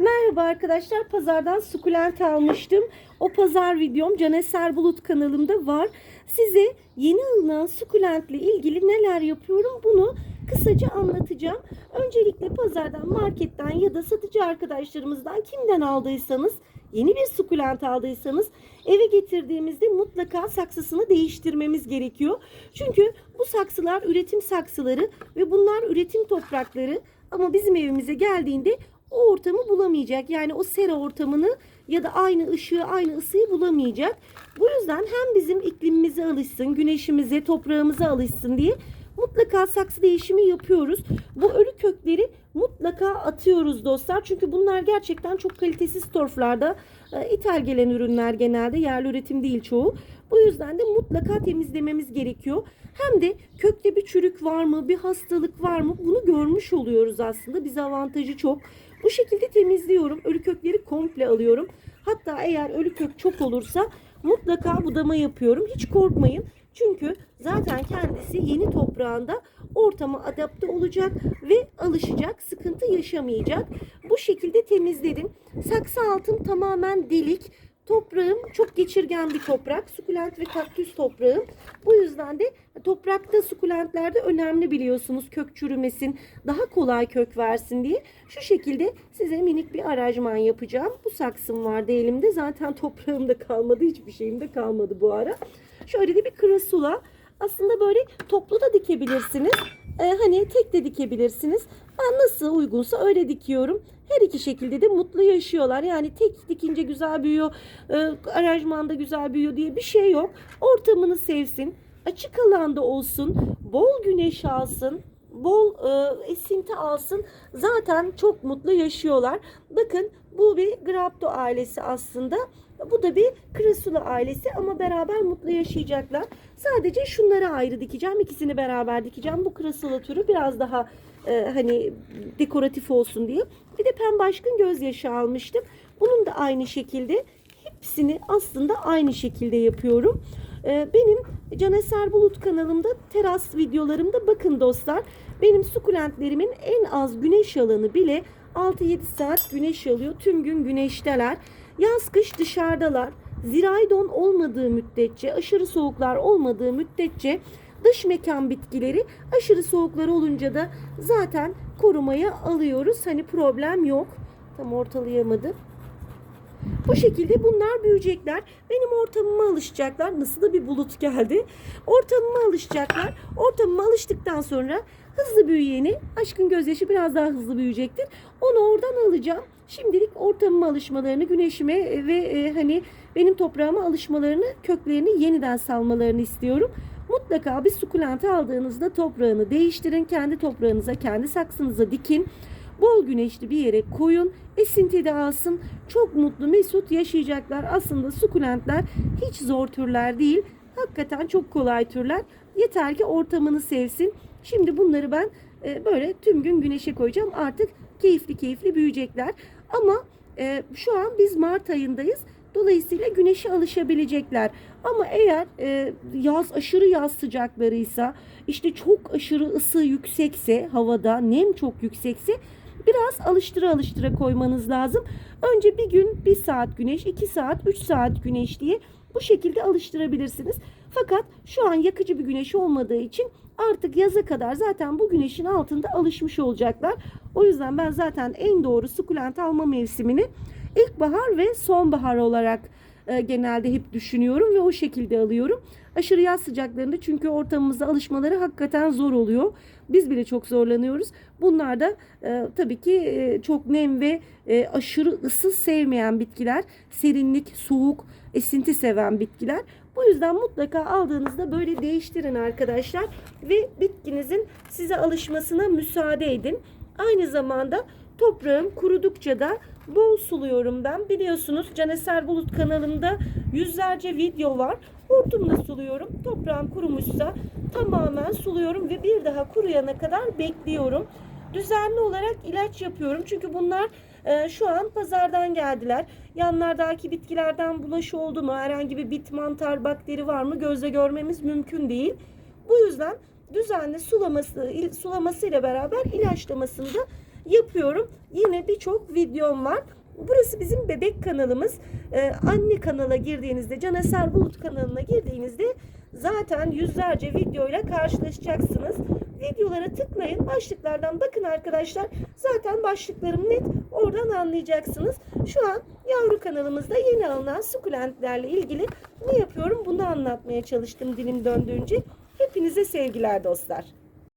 Merhaba arkadaşlar. Pazardan sukulent almıştım. O pazar videom Caneser Bulut kanalımda var. Size yeni alınan sukulentle ilgili neler yapıyorum bunu kısaca anlatacağım. Öncelikle pazardan, marketten ya da satıcı arkadaşlarımızdan kimden aldıysanız yeni bir sukulent aldıysanız eve getirdiğimizde mutlaka saksısını değiştirmemiz gerekiyor. Çünkü bu saksılar üretim saksıları ve bunlar üretim toprakları ama bizim evimize geldiğinde o ortamı bulamayacak. Yani o sera ortamını ya da aynı ışığı, aynı ısıyı bulamayacak. Bu yüzden hem bizim iklimimize alışsın, güneşimize, toprağımıza alışsın diye mutlaka saksı değişimi yapıyoruz. Bu ölü kökleri mutlaka atıyoruz dostlar. Çünkü bunlar gerçekten çok kalitesiz torflarda e, ithal gelen ürünler genelde yerli üretim değil çoğu. Bu yüzden de mutlaka temizlememiz gerekiyor. Hem de kökte bir çürük var mı, bir hastalık var mı bunu görmüş oluyoruz aslında. Bize avantajı çok. Bu şekilde temizliyorum. Ölü kökleri komple alıyorum. Hatta eğer ölü kök çok olursa mutlaka budama yapıyorum. Hiç korkmayın. Çünkü zaten kendisi yeni toprağında ortama adapte olacak ve alışacak. Sıkıntı yaşamayacak. Bu şekilde temizledim. Saksı altım tamamen delik. Toprağım çok geçirgen bir toprak. Sukulent ve kaktüs toprağım. Bu yüzden de toprakta sukulentlerde önemli biliyorsunuz kök çürümesin, daha kolay kök versin diye. Şu şekilde size minik bir aranjman yapacağım. Bu saksım vardı elimde. Zaten toprağımda kalmadı. Hiçbir şeyim de kalmadı bu ara. Şöyle de bir krasula. Aslında böyle toplu da dikebilirsiniz. Ee, hani tek de dikebilirsiniz. Ben nasıl uygunsa öyle dikiyorum. Her iki şekilde de mutlu yaşıyorlar. Yani tek dikince güzel büyüyor, e, aranjmanda güzel büyüyor diye bir şey yok. Ortamını sevsin, açık alanda olsun, bol güneş alsın, bol e, esinti alsın. Zaten çok mutlu yaşıyorlar. Bakın bu bir Grapto ailesi aslında. Bu da bir Krasula ailesi ama beraber mutlu yaşayacaklar. Sadece şunları ayrı dikeceğim. İkisini beraber dikeceğim. Bu Krasula türü biraz daha e, hani dekoratif olsun diye. Bir de pembe aşkın gözyaşı almıştım. Bunun da aynı şekilde hepsini aslında aynı şekilde yapıyorum. E, benim Caneser Bulut kanalımda teras videolarımda bakın dostlar. Benim sukulentlerimin en az güneş alanı bile 6-7 saat güneş alıyor. Tüm gün güneşteler. Yaz kış dışarıdalar. Zirai don olmadığı müddetçe, aşırı soğuklar olmadığı müddetçe dış mekan bitkileri aşırı soğuklar olunca da zaten korumaya alıyoruz. Hani problem yok. Tam ortalayamadım. Bu şekilde bunlar büyüyecekler. Benim ortamıma alışacaklar. Nasıl da bir bulut geldi. Ortamıma alışacaklar. Ortamıma alıştıktan sonra hızlı büyüyeni, aşkın gözyaşı biraz daha hızlı büyüyecektir. Onu oradan alacağım. Şimdilik ortamıma alışmalarını, güneşime ve e, hani benim toprağıma alışmalarını, köklerini yeniden salmalarını istiyorum. Mutlaka bir sukulente aldığınızda toprağını değiştirin. Kendi toprağınıza, kendi saksınıza dikin. Bol güneşli bir yere koyun. Esinti de alsın. Çok mutlu mesut yaşayacaklar. Aslında sukulentler hiç zor türler değil. Hakikaten çok kolay türler. Yeter ki ortamını sevsin. Şimdi bunları ben e, böyle tüm gün güneşe koyacağım. Artık keyifli keyifli büyüyecekler. Ama e, şu an biz Mart ayındayız. Dolayısıyla güneşe alışabilecekler. Ama eğer e, yaz aşırı yaz sıcaklarıysa, işte çok aşırı ısı yüksekse havada, nem çok yüksekse biraz alıştıra alıştıra koymanız lazım. Önce bir gün bir saat güneş, iki saat, üç saat güneş diye bu şekilde alıştırabilirsiniz. Fakat şu an yakıcı bir güneş olmadığı için artık yaza kadar zaten bu güneşin altında alışmış olacaklar. O yüzden ben zaten en doğru sukulent alma mevsimini ilkbahar ve sonbahar olarak e, genelde hep düşünüyorum ve o şekilde alıyorum. Aşırı yaz sıcaklarında çünkü ortamımıza alışmaları hakikaten zor oluyor. Biz bile çok zorlanıyoruz. Bunlar da e, tabii ki e, çok nem ve e, aşırı ısı sevmeyen bitkiler. Serinlik, soğuk, esinti seven bitkiler. Bu yüzden mutlaka aldığınızda böyle değiştirin arkadaşlar ve bitkinizin size alışmasına müsaade edin. Aynı zamanda toprağım kurudukça da bol suluyorum ben. Biliyorsunuz Caneser Bulut kanalımda yüzlerce video var. Hortumla suluyorum. Toprağım kurumuşsa tamamen suluyorum ve bir daha kuruyana kadar bekliyorum. Düzenli olarak ilaç yapıyorum. Çünkü bunlar e, şu an pazardan geldiler. Yanlardaki bitkilerden bulaşı oldu mu? Herhangi bir bit mantar bakteri var mı? Gözle görmemiz mümkün değil. Bu yüzden düzenli sulaması sulamasıyla beraber ilaçlamasını da yapıyorum. Yine birçok videom var. Burası bizim bebek kanalımız. Ee, anne kanala girdiğinizde, Caneser Bulut kanalına girdiğinizde zaten yüzlerce videoyla karşılaşacaksınız. Videolara tıklayın. Başlıklardan bakın arkadaşlar. Zaten başlıklarım net. Oradan anlayacaksınız. Şu an yavru kanalımızda yeni alınan sukulentlerle ilgili ne yapıyorum bunu anlatmaya çalıştım dilim döndüğünce. Hepinize sevgiler dostlar.